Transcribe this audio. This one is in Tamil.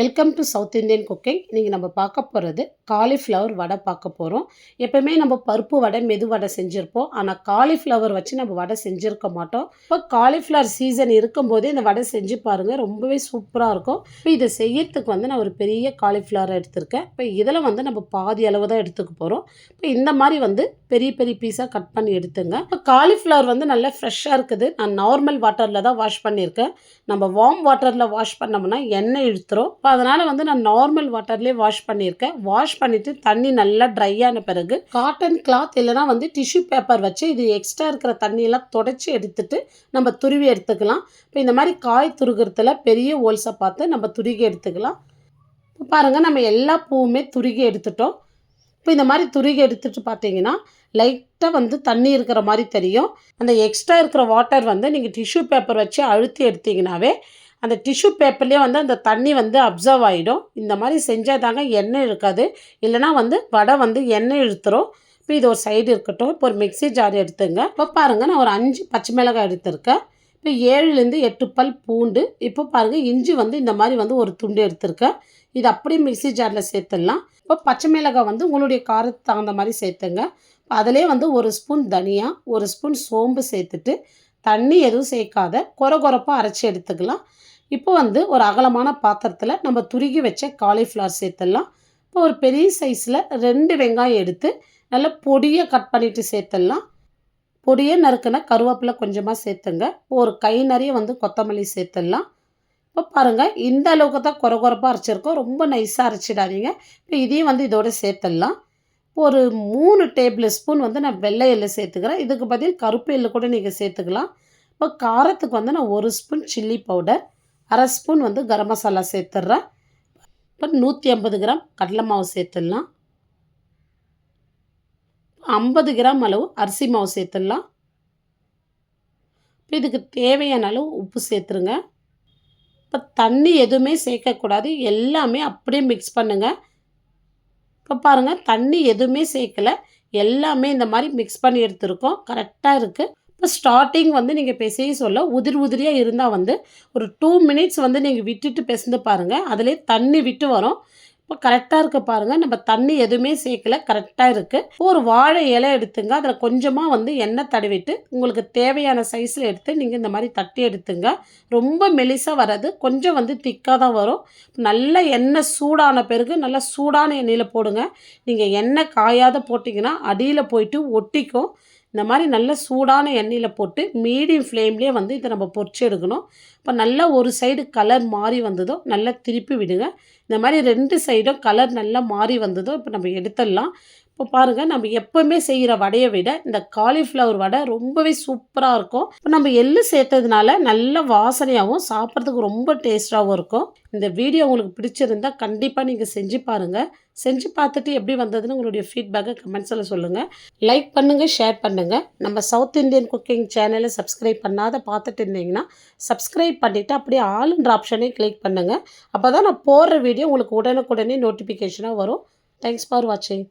Welcome to south Indian cooking இன்றைக்கி நம்ம பார்க்க போகிறது காலிஃப்ளவர் வடை பார்க்க போகிறோம் எப்பவுமே நம்ம பருப்பு வடை மெது வடை செஞ்சுருப்போம். ஆனால் காலிஃப்ளவர் வச்சு நம்ம வடை செஞ்சுருக்க மாட்டோம். இப்போ காலிஃப்ளவர் சீசன் இருக்கும்போதே இந்த வடை செஞ்சு பாருங்கள் ரொம்பவே சூப்பராக இருக்கும். இப்போ இதை செய்யறதுக்கு வந்து நான் ஒரு பெரிய காலிஃப்ளவர் எடுத்திருக்கேன். இப்போ இதில் வந்து நம்ம பாதி அளவு தான் எடுத்துக்க போகிறோம் இப்போ இந்த மாதிரி வந்து பெரிய பெரிய பீஸாக கட் பண்ணி எடுத்துங்க. இப்போ காலிஃப்ளவர் வந்து நல்லா ஃப்ரெஷ்ஷாக இருக்குது. நான் நார்மல் வாட்டரில் தான் வாஷ் பண்ணியிருக்கேன். நம்ம வார்ம் வாட்டரில் வாஷ் பண்ணோம்னா எண்ணெய் இழுத்துரும். இப்போ அதனால் வந்து நான் நார்மல் வாட்டர்லேயே வாஷ் பண்ணியிருக்கேன். வாஷ் பண்ணிவிட்டு தண்ணி நல்லா ட்ரை ஆன பிறகு காட்டன் கிளாத் இல்லைனா வந்து டிஷ்யூ பேப்பர் வச்சு இது எக்ஸ்ட்ரா இருக்கிற தண்ணியெல்லாம் தொடச்சி எடுத்துட்டு நம்ம துருவி எடுத்துக்கலாம். இப்போ இந்த மாதிரி காய் துருகிறதுல பெரிய ஹோல்ஸை பார்த்து நம்ம துருகி எடுத்துக்கலாம். இப்போ பாருங்கள் நம்ம எல்லா பூவுமே துருகி எடுத்துட்டோம். இப்போ இந்த மாதிரி துருகி எடுத்துட்டு பார்த்தீங்கன்னா லைட்டாக வந்து தண்ணி இருக்கிற மாதிரி தெரியும். அந்த எக்ஸ்ட்ரா இருக்கிற வாட்டர் வந்து நீங்கள் டிஷ்யூ பேப்பர் வச்சு அழுத்தி எடுத்தீங்கன்னாவே அந்த டிஷ்யூ பேப்பர்லேயே வந்து அந்த தண்ணி வந்து அப்சர்வ் ஆகிடும் இந்த மாதிரி செஞ்சால் தாங்க எண்ணெய் இருக்காது. இல்லைனா வந்து வடை வந்து எண்ணெய் இழுத்துரும். இப்போ இது ஒரு சைடு இருக்கட்டும். இப்போ ஒரு மிக்ஸி ஜார் எடுத்துங்க. இப்போ பாருங்கள் நான் ஒரு அஞ்சு பச்சை மிளகாய் எடுத்திருக்கேன். இப்போ ஏழுலேருந்து எட்டு பல் பூண்டு. இப்போ பாருங்கள் இஞ்சி வந்து இந்த மாதிரி வந்து ஒரு துண்டு எடுத்திருக்கேன். இது அப்படியே மிக்ஸி ஜாரில் சேர்த்துடலாம். இப்போ பச்சை மிளகாய் வந்து உங்களுடைய காரத்துக்கு தகுந்த மாதிரி சேர்த்துங்க. அதிலே வந்து ஒரு ஸ்பூன் தனியா ஒரு ஸ்பூன் சோம்பு சேர்த்துட்டு தண்ணி எதுவும் சேர்க்காத கொர கொரப்பாக அரைச்சி எடுத்துக்கலாம். இப்போ வந்து ஒரு அகலமான பாத்திரத்தில் நம்ம துருகி வச்ச காலிஃப்ளவர் சேர்த்துடலாம். இப்போ ஒரு பெரிய சைஸில் ரெண்டு வெங்காயம் எடுத்து நல்லா பொடியை கட் பண்ணிவிட்டு சேர்த்துடலாம். பொடியை நறுக்கின கருவேப்பிலை கொஞ்சமாக சேர்த்துங்க. ஒரு கை நிறைய வந்து கொத்தமல்லி சேர்த்துடலாம். இப்போ பாருங்கள் இந்த அளவுக்கு தான் குறை குறைப்பாக அரைச்சிருக்கோம். ரொம்ப நைஸாக அரைச்சிடாதீங்க. இப்போ இதையும் வந்து இதோட சேர்த்துடலாம். ஒரு மூணு டேபிள் ஸ்பூன் வந்து நான் வெள்ளை எள்ளு சேர்த்துக்கிறேன். இதுக்கு பதில் கருப்பு எள்ளு கூட நீங்கள் சேர்த்துக்கலாம். இப்போ காரத்துக்கு வந்து நான் ஒரு ஸ்பூன் சில்லி பவுடர் அரை ஸ்பூன் வந்து கரம் மசாலா சேர்த்துட்றேன். இப்போ நூற்றி ஐம்பது கிராம் கடலை மாவு சேர்த்துடலாம். ஐம்பது கிராம் அளவு அரிசி மாவு சேர்த்துடலாம். இப்போ இதுக்கு தேவையான அளவு உப்பு சேர்த்துருங்க. இப்போ தண்ணி எதுவுமே சேர்க்கக்கூடாது. எல்லாமே அப்படியே மிக்ஸ் பண்ணுங்கள் இப்போ பாருங்கள் தண்ணி எதுவுமே சேர்க்கலை. எல்லாமே இந்த மாதிரி மிக்ஸ் பண்ணி எடுத்துருக்கோம். கரெக்டாக இருக்குது இப்போ ஸ்டார்டிங் வந்து நீங்கள் பிசைய சொல்ல உதிர் உதிரியாக இருந்தால் வந்து ஒரு டூ மினிட்ஸ் வந்து நீங்கள் விட்டுட்டு பிசைந்து பாருங்கள் அதிலே தண்ணி விட்டு வரும். இப்போ கரெக்டாக இருக்க பாருங்கள் நம்ம தண்ணி எதுவுமே சேர்க்கல. கரெக்டாக இருக்குது ஒரு வாழை இலை எடுத்துங்க. அதில் கொஞ்சமாக வந்து எண்ணெய் தடவிட்டு உங்களுக்கு தேவையான சைஸில் எடுத்து நீங்கள் இந்த மாதிரி தட்டி எடுத்துங்க. ரொம்ப மெலிசாக வராது. கொஞ்சம் வந்து திக்காக தான் வரும். நல்ல எண்ணெய் சூடான பிறகு நல்லா சூடான எண்ணெயில் போடுங்க. நீங்கள் எண்ணெய் காயாத போட்டிங்கன்னா அடியில் போயிட்டு ஒட்டிக்கும். இந்த மாதிரி நல்ல சூடான எண்ணெயில் போட்டு மீடியம் ஃப்ளேம்லேயே வந்து இதை நம்ம பொறிச்சு எடுக்கணும். இப்போ நல்லா ஒரு சைடு கலர் மாறி வந்ததோ நல்லா திருப்பி விடுங்க. இந்த மாதிரி ரெண்டு சைடும் கலர் நல்லா மாறி வந்ததோ இப்போ நம்ம எடுத்துடலாம். இப்போ பாருங்கள் நம்ம எப்போவுமே செய்கிற வடையை விட இந்த காலிஃப்ளவர் வடை ரொம்பவே சூப்பராக இருக்கும். இப்போ நம்ம எள்ளு சேர்த்ததுனால நல்ல வாசனையாகவும் சாப்பிட்றதுக்கு ரொம்ப டேஸ்ட்டாகவும் இருக்கும். இந்த வீடியோ உங்களுக்கு பிடிச்சிருந்தா கண்டிப்பாக நீங்கள் செஞ்சு பாருங்கள் செஞ்சு பார்த்துட்டு எப்படி வந்ததுன்னு உங்களுடைய ஃபீட்பேக்கை கமெண்ட்ஸில் சொல்லுங்கள் லைக் பண்ணுங்கள் ஷேர் பண்ணுங்கள் நம்ம சவுத் இந்தியன் குக்கிங் சேனலை சப்ஸ்கிரைப் பண்ணாத பார்த்துட்டு இருந்தீங்கன்னா சப்ஸ்கிரைப் பண்ணிவிட்டு அப்படியே ஆளுன்ற ஆப்ஷனே கிளிக் பண்ணுங்கள் அப்போ தான் நான் போடுற வீடியோ உங்களுக்கு உடனுக்குடனே நோட்டிஃபிகேஷனாக வரும். தேங்க்ஸ் ஃபார் வாட்சிங்